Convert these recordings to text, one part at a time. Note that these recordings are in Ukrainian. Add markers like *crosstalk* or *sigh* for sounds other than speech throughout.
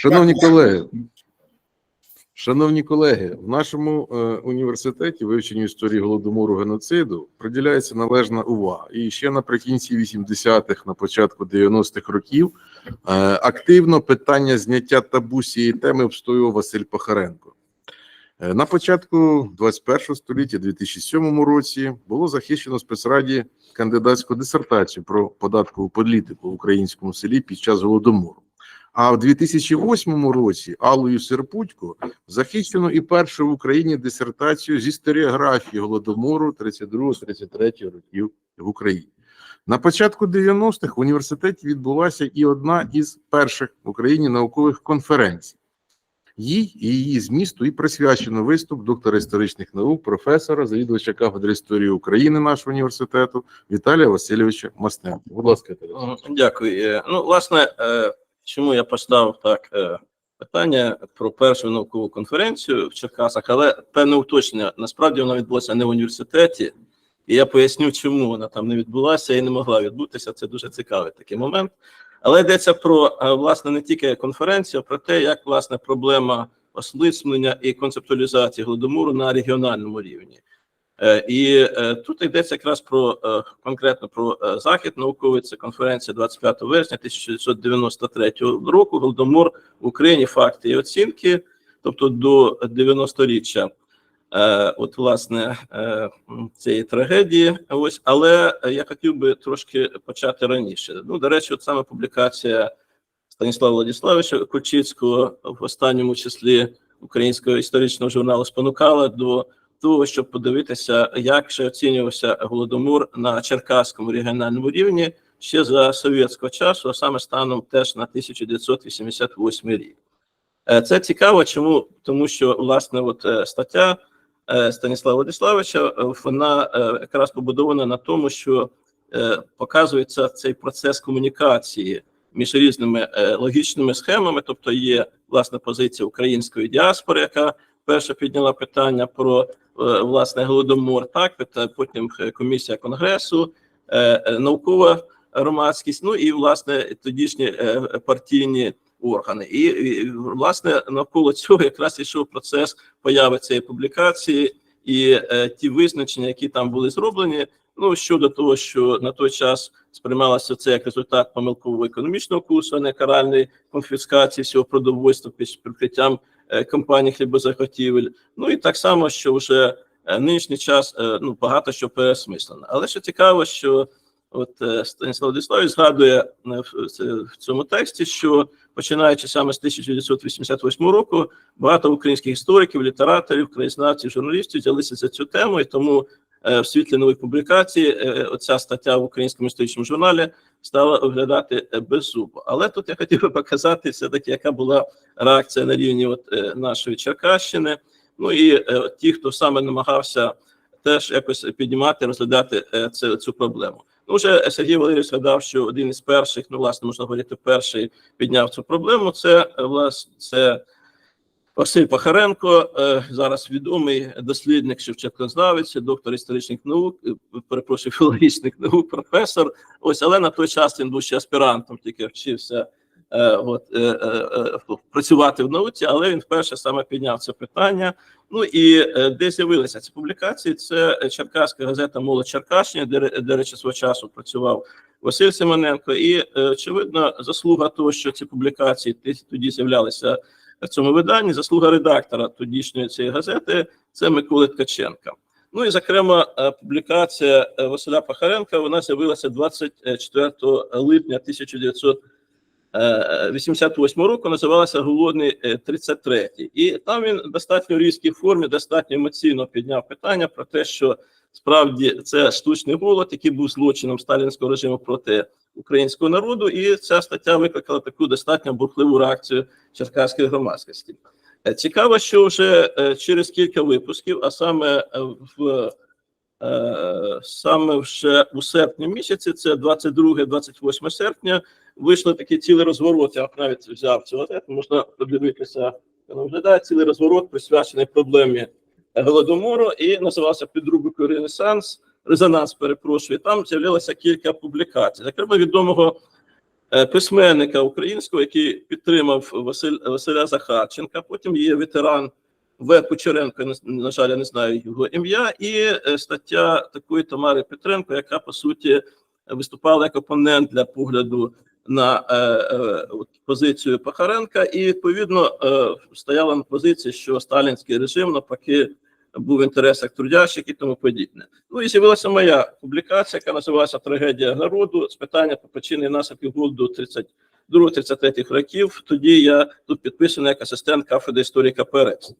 Шановні колеги, шановні колеги, в нашому е, університеті вивченню історії голодомору геноциду приділяється належна увага. І ще наприкінці 80-х, на початку 90-х років, е, активно питання зняття табу цієї теми обстоював Василь Пахаренко. Е, На початку 21 століття, 2007 році, було захищено в спецраді кандидатську дисертацію про податкову політику в українському селі під час голодомору. А в 2008 році Аллою Серпутько захищено і першу в Україні дисертацію з історіографії голодомору 32-33 років в Україні. На початку 90-х в університеті відбулася і одна із перших в Україні наукових конференцій. Їй і її змісту і присвячено виступ доктора історичних наук, професора, завідувача кафедри історії України нашого університету Віталія Васильовича Мастенка. Будь ласка. Дякую. Е, Ну, власне, е, чому я поставив так е, питання про першу наукову конференцію в Черкасах, але певне уточнення. Насправді вона відбулася не в університеті, і я поясню, чому вона там не відбулася і не могла відбутися. Це дуже цікавий такий момент. Але йдеться про е, власне не тільки конференцію, а про те, як власне проблема осмислення і концептуалізації голодомору на регіональному рівні. Е, І е, тут йдеться якраз про е, конкретно про захід науковий. Це конференція 25 вересня 1993 року. Голодомор в Україні факти і оцінки, тобто до 90-річчя. Е, От, власне, цієї трагедії. Ось, але я хотів би трошки почати раніше. Ну, до речі, от саме публікація Станіслава Владиславовича Кульчицького в останньому числі українського історичного журналу спонукала до того, щоб подивитися, як же оцінювався голодомор на черкаському регіональному рівні ще за совєтського часу, а саме станом теж на 1988 рік. Е, Це цікаво, чому тому, що власне от е, стаття е, Станіслава Владиславовича вона якраз побудована на тому, що показується цей процес комунікації між різними логічними схемами, тобто є власне позиція української діаспори, яка перша підняла питання про е, власне голодомор, так пит- потім е, комісія конгресу, е, е, наукова громадськість, ну і власне тодішні е, партійні органи. І, власне навколо цього якраз йшов процес появи цієї публікації і е, ті визначення, які там були зроблені. Ну щодо того, що на той час сприймалося це як результат помилкового економічного курсу, а не каральної конфіскації всього продовольства під прикриттям е, компаній хлібозаготівель. Ну і так само, що вже е, нинішній час е, ну багато що пересмислено. Але що цікаво, що от е, Станіслав Владиславович згадує е, в цьому тексті, що починаючи саме з 1988 року, багато українських істориків, літераторів, краєзнавців, журналістів взялися за цю тему, і тому е, в світлі нових публікацій е, оця стаття в українському історичному журналі стала виглядати е, беззубо. Але тут я хотів би показати все-таки, яка була реакція на рівні от, е, нашої Черкащини. Ну і е, ті, хто саме намагався теж якось піднімати, розглядати е, це, цю проблему. Ну, вже Сергій Валерійович згадав, що один із перших, ну, власне, можна говорити, перший підняв цю проблему. Це е, власне це Василь Пахаренко, е, зараз відомий дослідник Шевченкознавець, доктор історичних наук, е, перепрошую, *laughs* філологічних наук, професор. Ось, але на той час він був ще аспірантом, тільки вчився е, от, працювати в науці, але він вперше саме підняв це питання. Ну і де з'явилися ці публікації? Це Черкаська газета Молодь Черкащина, де, де речі свого часу працював Василь Семененко. І очевидно, заслуга того, що ці публікації тоді з'являлися в цьому виданні, заслуга редактора тодішньої цієї газети це Миколи Ткаченка. Ну і зокрема, е, публікація е, Василя Пахаренка вона з'явилася 24 липня 1900 е, 88 року називалася Голодний е, 33. І там він в достатньо різкій формі, достатньо емоційно підняв питання про те, що справді це штучний голод, який був злочином сталінського режиму проти українського народу, і ця стаття викликала таку достатньо бурхливу реакцію черкаської громадськості. Е, Цікаво, що вже е, через кілька випусків, а саме е, в саме вже у серпні місяці, це 22-28 серпня, вийшли такі цілий розворот. Я навіть взяв цю газету, можна подивитися, виглядає цілий розворот, присвячений проблемі голодомору, і називався під рубрикою Ренесанс. Резонанс, перепрошую, там з'явилося кілька публікацій. Зокрема, відомого е, письменника українського, який підтримав Василь, Василя Захарченка. Потім є ветеран В. Кучеренко, на, жаль, я не знаю його ім'я, і е, стаття такої Тамари Петренко, яка по суті виступала як опонент для погляду на е, е, позицію Пахаренка, і відповідно е, стояла на позиції, що сталінський режим навпаки був в інтересах трудящих і тому подібне. Ну і з'явилася моя публікація, яка називалася Трагедія народу з питання про причини наслідків голоду 32-33 років. Тоді я тут підписаний як асистент кафедри історії КПРС.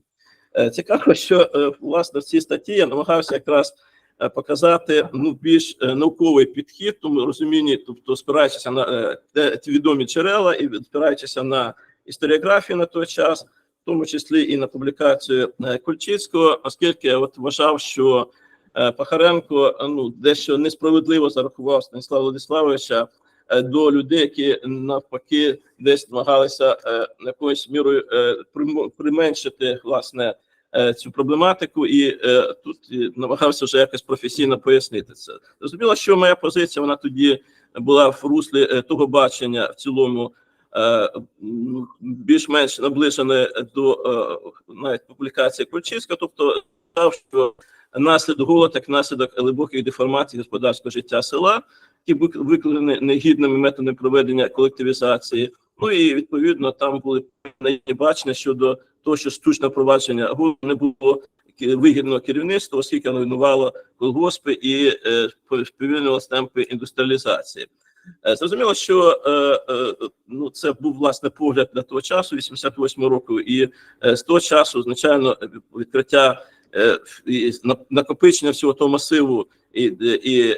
Е, Цікаво, що е, власне в цій статті я намагався якраз е, показати ну більш науковий підхід, тому розумінні, тобто спираючися на те- відомі джерела і спираючися на історіографію на той час, тому числі і на публікацію е, Кульчицького, оскільки от вважав, що е, Пахаренко ну дещо несправедливо зарахував Станіслава Владиславовича е, до людей, які навпаки десь намагалися якоюсь мірою применшити власне цю проблематику, і тут намагався вже якось професійно пояснити це. Зрозуміло, що моя позиція вона тоді була в руслі того бачення в цілому. Е, Більш-менш наближене до е, навіть публікації Кульчицького, тобто що наслідок голод як наслідок глибоких деформацій господарського життя села, які вик- викликані негідними методами проведення колективізації. Ну і відповідно там були бачення щодо того, що штучне впровадження голоду не було вигідного керівництва, оскільки воно руйнувало колгоспи і е, сповільнювало темпи індустріалізації. Е, Зрозуміло, що е, е, ну це був власне погляд на того часу, 88 року, і з того часу, звичайно, відкриття і накопичення всього того масиву і, і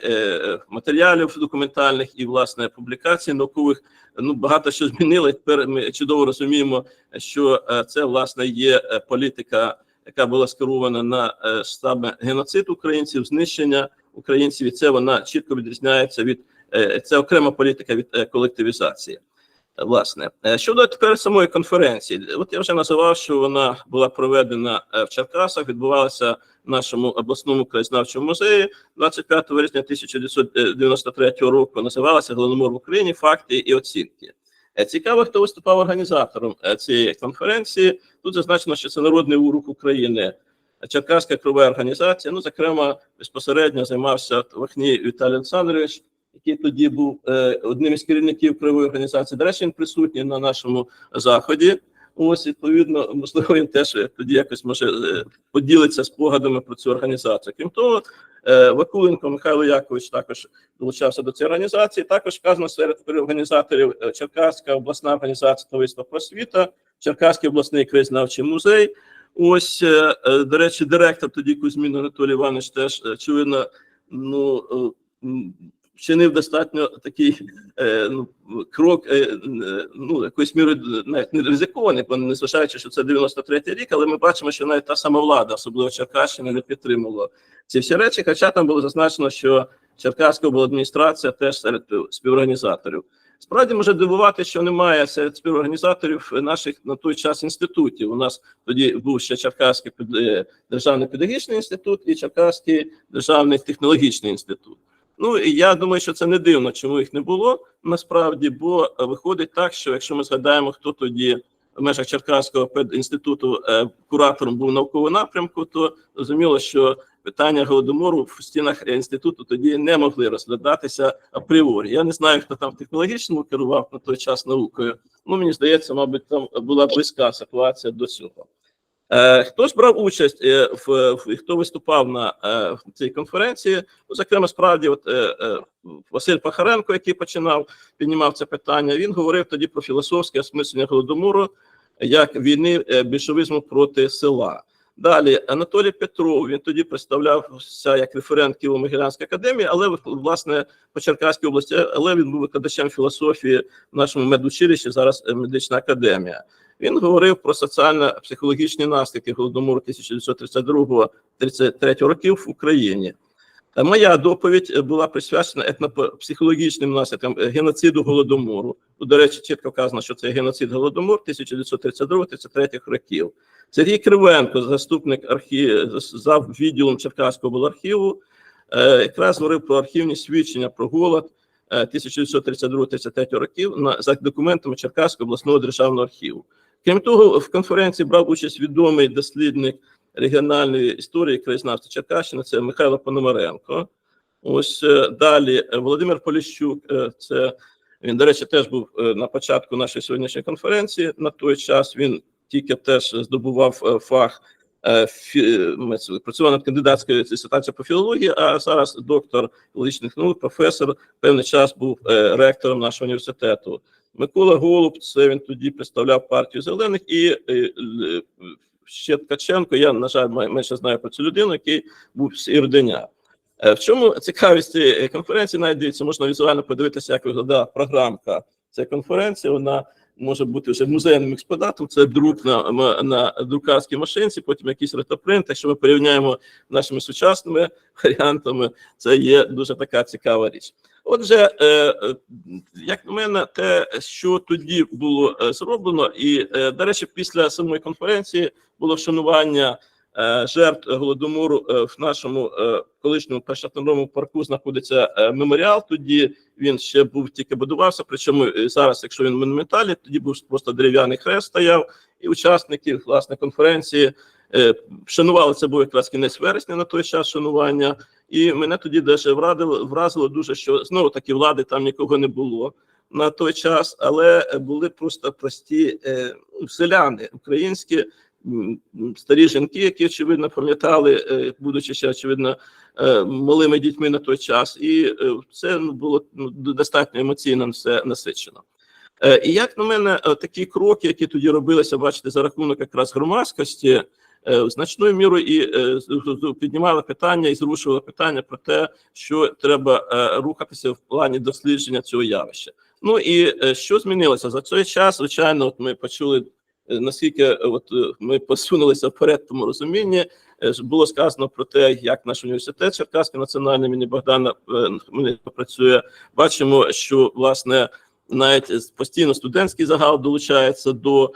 матеріалів документальних, і власне публікацій наукових. Ну багато що змінило. Тепер ми чудово розуміємо, що це власне є політика, яка була скерована на саме геноцид українців, знищення українців, і це вона чітко відрізняється від це окрема політика від е, колективізації. Е, Власне, Е, щодо тепер самої конференції, от я вже називав, що вона була проведена е, в Черкасах, відбувалася в нашому обласному краєзнавчому музеї 25 вересня 1993 року. Називалася Голономор в Україні. Факти і оцінки. Е, Цікаво, хто виступав організатором е, цієї конференції. Тут зазначено, що це народний рух України, Черкаська крова організація. Ну, зокрема, безпосередньо займався Вахній Віталій Олександрович, який тоді був е, одним із керівників кривої організації. До речі, він присутній на нашому заході. Ось відповідно, можливо, він теж тоді якось може е, поділиться спогадами про цю організацію. Крім того, е, Вакуленко Михайло Якович також долучався до цієї організації. Також вказано серед організаторів е, Черкаська обласна організація товариства просвіта, Черкаський обласний краєзнавчий музей. Ось, до речі, директор тоді Кузьмін Анатолій Іванович теж очевидно, ну вчинив достатньо такий е, ну, крок, е, е, ну якоюсь мірою навіть не ризикований, бо незважаючи, що це 93-й рік, але ми бачимо, що навіть та сама влада, особливо Черкащина, не підтримувала ці всі речі. Хоча там було зазначено, що Черкаська обладміністрація теж серед співорганізаторів. Справді може дивувати, що немає серед співорганізаторів наших на той час інститутів. У нас тоді був ще Черкаський е, державний педагогічний інститут і Черкаський державний технологічний інститут. Ну і я думаю, що це не дивно, чому їх не було насправді, бо виходить так, що якщо ми згадаємо, хто тоді в межах Черкаського педінституту е, куратором був наукового напрямку, то зрозуміло, що питання голодомору в стінах інституту тоді не могли розглядатися апріорі. Я не знаю, хто там технологічному керував на той час наукою. Ну мені здається, мабуть, там була близька ситуація до цього. Е, Хто брав участь е, в, хто виступав на е, цій конференції? Ну, зокрема, справді, от Василь Пахаренко, який починав піднімав це питання, він говорив тоді про філософське осмислення голодомору як війни більшовизму проти села. Далі Анатолій Петров він тоді представлявся як референт Києво-Могилянської академії, але власне по Черкаській області, але він був викладачем філософії в нашому медучилищі, зараз медична академія. Він говорив про соціально-психологічні наслідки голодомору 1932-33 років в Україні. Е, Моя доповідь е, була присвячена етнопсихологічним наслідкам е, геноциду голодомору. До речі, чітко вказано, що це геноцид голодомор 1932-33 років. Сергій Кривенко, заступник архі... зав відділом Черкаського облархіву, е, якраз говорив про архівні свідчення про голод е, 1932-33 років за документами Черкаського обласного державного архіву. Крім того, в конференції брав участь відомий дослідник регіональної історії краєзнавства Черкащини, це Михайло Пономаренко. Ось е, далі е, Володимир Поліщук, е, це він, до речі, теж був на початку нашої сьогоднішньої конференції. На той час він тільки теж здобував фах працював над кандидатською дисертацією по філології, а зараз доктор філологічних наук, професор, певний час був е, ректором нашого університету. Микола Голуб, це він тоді представляв партію зелених, і е, ще Ткаченко. Я, на жаль, менше знаю про цю людину, який був з Ірденя. Е, В чому цікавість цієї конференції? Навіть можна візуально подивитися, як виглядає програмка цієї конференції. Вона може бути вже музейним експонатом. Це друк на, на друкарській машинці, потім якийсь ретопринт. Якщо ми порівняємо нашими сучасними варіантами, це є дуже така цікава річ. Отже, е, е, як на мене, те, що тоді було е, зроблено, і до речі, після самої конференції було вшанування жертв голодомору е, в нашому е, колишньому першотновому парку знаходиться е, меморіал. Тоді він ще був тільки будувався. Причому е, зараз, якщо він монументальний, тоді був просто дерев'яний хрест стояв, і учасники власне конференції е, вшанували це був якраз кінець вересня на той час шанування. І мене тоді дещо вразило, вразило дуже, що знову таки влади там нікого не було на той час, але були просто прості е, селяни українські, старі жінки, які очевидно пам'ятали, е, будучи ще очевидно е, малими дітьми на той час, і е, це ну, було ну, достатньо емоційно все насичено. І як на мене, такі кроки, які тоді робилися, бачите, за рахунок якраз громадськості, значною мірою і піднімали питання і зрушували питання про те, що треба рухатися в плані дослідження цього явища. Ну і що змінилося за цей час? Звичайно, от ми почули наскільки е, от е, ми посунулися вперед в тому розумінні. е, Було сказано про те, як наш університет Черкаський національний імені Богдана е, Хмельницького працює. Бачимо, що власне навіть е, постійно студентський загал долучається до е,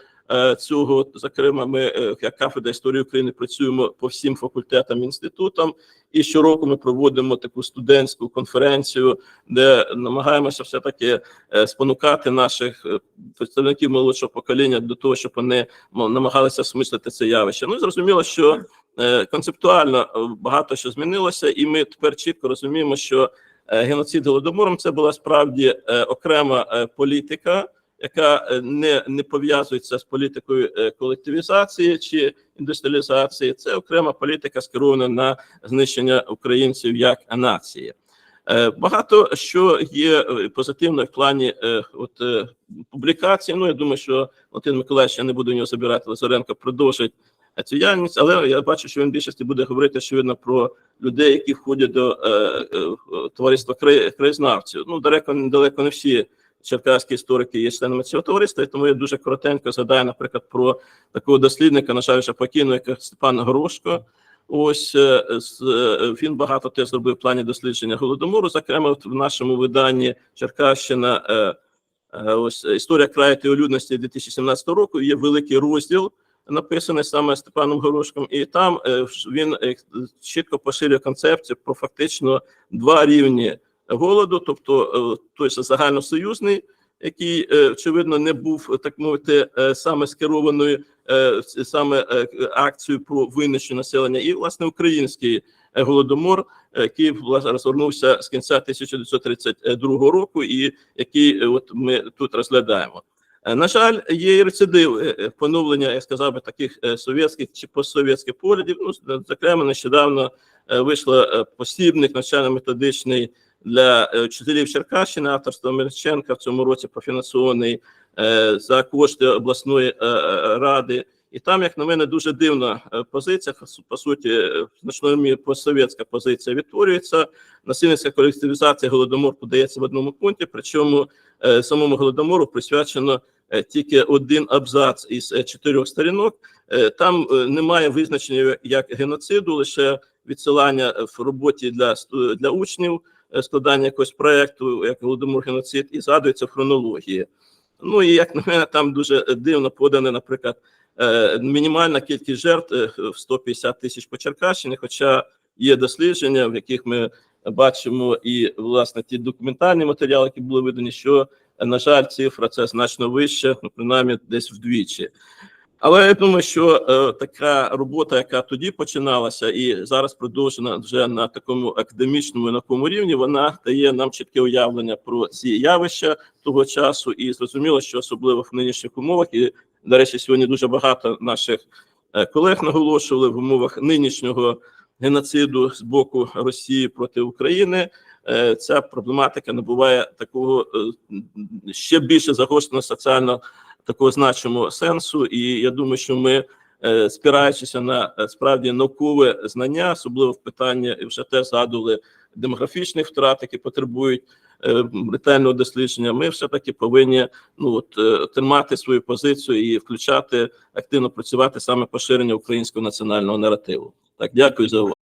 цього. Зокрема, ми е, як кафедра історії України працюємо по всім факультетам інститутам, і щороку ми проводимо таку студентську конференцію, де намагаємося все таки е, спонукати наших е, представників молодшого покоління до того, щоб вони намагалися осмислити це явище. Ну зрозуміло, що е, концептуально е, багато що змінилося, і ми тепер чітко розуміємо, що е, геноцид голодомором це була справді е, окрема е, політика, яка е, не, не пов'язується з політикою е, колективізації чи індустріалізації. Це окрема політика скерована на знищення українців як нації. Е, Багато що є позитивно в плані от публікації. Ну я думаю, що Валентин Миколаївич, я не буду нього забирати Лазаренко, продовжить цю діяльність, але я бачу, що він в більшості буде говорити очевидно про людей, які входять до е, е, товариства краєзнавців. Ну далеко далеко не всі черкаські історики є членами цього товариства, і тому я дуже коротенько згадаю, наприклад, про такого дослідника, на жаль, вже покійного, як Степан Горошко. Ось е, е, він багато теж зробив в плані дослідження голодомору. Зокрема, в нашому виданні Черкащина. е, Ось історія краю та людності 2017 року. Є великий розділ, написаний саме Степаном Горошком, і там він чітко поширює концепцію про фактично два рівні голоду, тобто е, той загальносоюзний, який е, очевидно не був так мовити е, саме скерованою е, саме е, акцією про винищення населення, і власне український е, голодомор, е, який розгорнувся з кінця 1932 року, і який е, от ми тут розглядаємо. Е, На жаль, є і рецидив е, е, поновлення, я сказав би, таких е, совєтських чи постсовєтських поглядів. Ну, зокрема, нещодавно е, вийшло е, посібник навчально-методичний для е, вчителів Черкащини, авторства Мирченка в цьому році профінансований е, за кошти обласної е, е, ради. І там, як на мене, дуже дивна е, позиція. По суті, е, значною мірі постсовєтська позиція відтворюється. Насильницька колективізація голодомор подається в одному пункті. Причому е, самому голодомору присвячено е, тільки один абзац із е, чотирьох сторінок. Е, Там е, немає визначення як геноциду, лише відсилання в роботі для для учнів, е, складання якогось проекту, як голодомор геноцид, і згадується в хронології. Ну і як на мене, там дуже дивно подане, наприклад, е, мінімальна кількість жертв е, в 150 тисяч по Черкащині, хоча є дослідження, в яких ми бачимо і власне ті документальні матеріали, які були видані, що на жаль, цифра це значно вища, ну принаймні десь вдвічі. Але я думаю, що е, така робота, яка тоді починалася, і зараз продовжена вже на такому академічному і науковому рівні, вона дає нам чітке уявлення про ці явища того часу, і зрозуміло, що особливо в нинішніх умовах, і до речі, сьогодні дуже багато наших е, колег наголошували в умовах нинішнього геноциду з боку Росії проти України. е, Ця проблематика набуває такого ще більше загостреного соціально такого значимого сенсу, і я думаю, що ми, е, спираючися на е, справді наукове знання, особливо в питанні вже теж згадували демографічних втрат, які потребують е, ретельного дослідження. Ми все таки повинні ну от тримати свою позицію і включати активно працювати саме поширення українського національного наративу. Так, дякую за увагу.